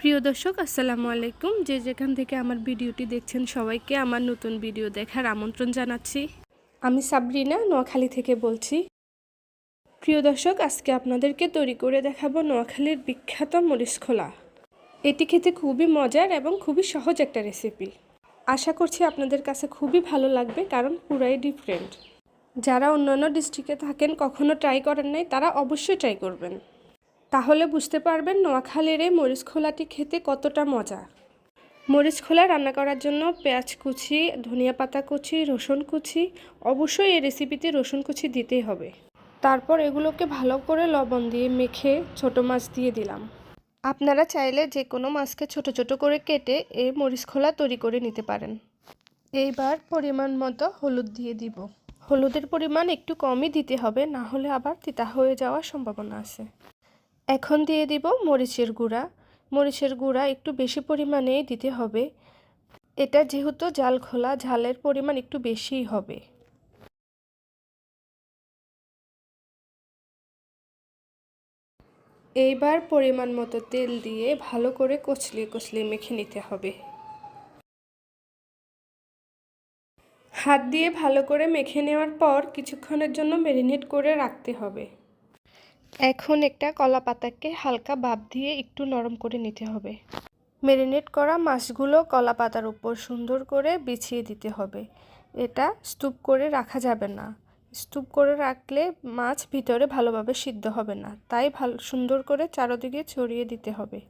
প্রিয় দর্শক, আসসালামু আলাইকুম। যে যেখান থেকে আমার ভিডিওটি দেখছেন সবাইকে আমার নতুন ভিডিও দেখার আমন্ত্রণ জানাচ্ছি। আমি সাবরিনা, নোয়াখালী থেকে বলছি। প্রিয় দর্শক, আজকে আপনাদেরকে তৈরি করে দেখাবো নোয়াখালীর বিখ্যাত মরিচ খোলা। এটি খেতে খুবই মজার এবং খুবই সহজ একটা রেসিপি। আশা করছি আপনাদের কাছে খুবই ভালো লাগবে, কারণ পুরাই ডিফারেন্ট। যারা অন্যান্য ডিস্ট্রিক্টে থাকেন, কখনো ট্রাই করেন নাই, তারা অবশ্যই ট্রাই করবেন। তাহলে বুঝতে পারবেন নোয়াখালীর এই মরিচ খোলাটি খেতে কতটা মজা। মরিচ খোলা রান্না করার জন্য পেঁয়াজ কুচি, ধনিয়া পাতা কুচি, রসুন কুচি, অবশ্যই এই রেসিপিতে রসুন কুচি দিতেই হবে। তারপর এগুলোকে ভালো করে লবণ দিয়ে মেখে ছোট মাছ দিয়ে দিলাম। আপনারা চাইলে যে কোনো মাছকে ছোট ছোট করে কেটে এই মরিচ খোলা তৈরি করে নিতে পারেন। এইবার পরিমাণ মতো হলুদ দিয়ে দিব। হলুদের পরিমাণ একটু কমই দিতে হবে, না হলে আবার তিতা হয়ে যাওয়ার সম্ভাবনা আছে। এখন দিয়ে দিব মরিচের গুঁড়া। মরিচের গুঁড়া একটু বেশি পরিমাণেই দিতে হবে। এটা যেহেতু জাল খোলা, ঝালের পরিমাণ একটু বেশিই হবে। এইবার পরিমাণ মতো তেল দিয়ে ভালো করে কচলিয়ে কচলিয়ে মেখে নিতে হবে। হাত দিয়ে ভালো করে মেখে নেওয়ার পর কিছুক্ষণের জন্য ম্যারিনেট করে রাখতে হবে। এখন একটা কলা পাতাকে হালকা ভাপ দিয়ে একটু নরম করে নিতে হবে। ম্যারিনেট করা মাছগুলো কলা পাতার উপর সুন্দর করে বিছিয়ে দিতে হবে। এটা স্তূপ করে রাখা যাবে না। স্তূপ করে রাখলে মাছ ভিতরে ভালোভাবে সিদ্ধ হবে না। তাই ভালো, সুন্দর করে চারোদিকে ছড়িয়ে দিতে হবে।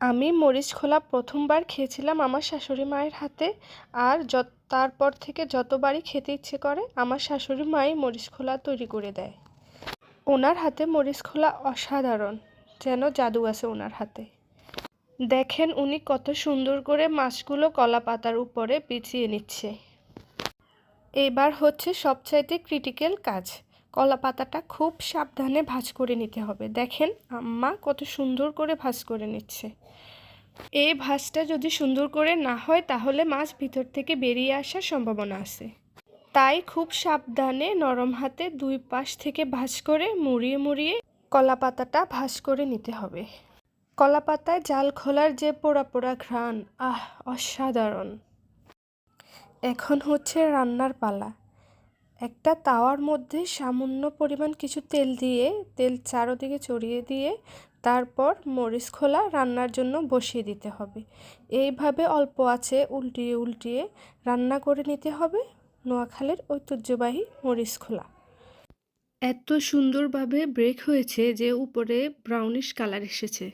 আমি মরিচ খোলা প্রথমবার খেয়েছিলাম আমার শাশুড়ি মায়ের হাতে। আর যত, তারপর থেকে যতবারই খেতে ইচ্ছে করে, আমার শাশুড়ি মাই মরিচ খোলা তৈরি করে দেয়। ওনার হাতে মরিচ খোলা অসাধারণ, যেন জাদু আছে ওনার হাতে। দেখেন উনি কত সুন্দর করে মাছগুলো কলা পাতার উপরে বিছিয়ে নিচ্ছে। এবার হচ্ছে সবচাইতে ক্রিটিক্যাল কাজ কলা পাতাটা খুব সাবধানে ভাজ করে নিতে হবে। দেখেন আম্মা কত সুন্দর করে ভাজ করে নিচ্ছে। এই ভাজটা যদি সুন্দর করে না হয়, তাহলে মাছ ভিতর থেকে বেরিয়ে আসার সম্ভাবনা আছে। তাই খুব সাবধানে নরম হাতে দুই পাশ থেকে ভাঁজ করে মুড়িয়ে মুড়িয়ে কলা পাতাটা ভাঁজ করে নিতে হবে। কলা পাতায় জাল খোলার যে পোড়া পোড়া ঘ্রাণ, আহ, অসাধারণ। এখন হচ্ছে রান্নার পালা। একটা তাওয়ার মধ্যে সামান্য পরিমাণ কিছু তেল দিয়ে, তেল চারোদিকে চড়িয়ে দিয়ে তারপর মরিচ খোলা রান্নার জন্য বসিয়ে দিতে হবে। এইভাবে অল্প আছে উল্টিয়ে উল্টিয়ে রান্না করে নিতে হবে। নোয়াখালীর ঐতিহ্যবাহী মরিচ খোলা। এত সুন্দরভাবে ব্রেক হয়েছে যে উপরে ব্রাউনিশ কালার এসেছে।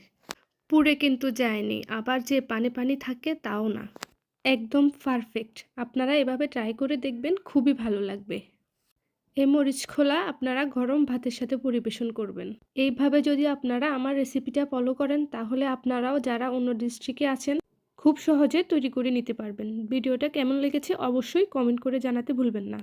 পুড়ে কিন্তু যায়নি, আবার যে পানি পানি থাকে তাও না। একদম পারফেক্ট আপনারা এভাবে ট্রাই করে দেখবেন, খুবই ভালো লাগবে। এই মরিচ খোলা আপনারা গরম ভাতের সাথে পরিবেশন করবেন। এইভাবে যদি আপনারা আমার রেসিপিটা ফলো করেন, তাহলে আপনারাও যারা অন্য ডিস্ট্রিক্টে আছেন খুব সহজে তৈরি করে নিতে পারবেন। ভিডিওটা কেমন লেগেছে অবশ্যই কমেন্ট করে জানাতে ভুলবেন না।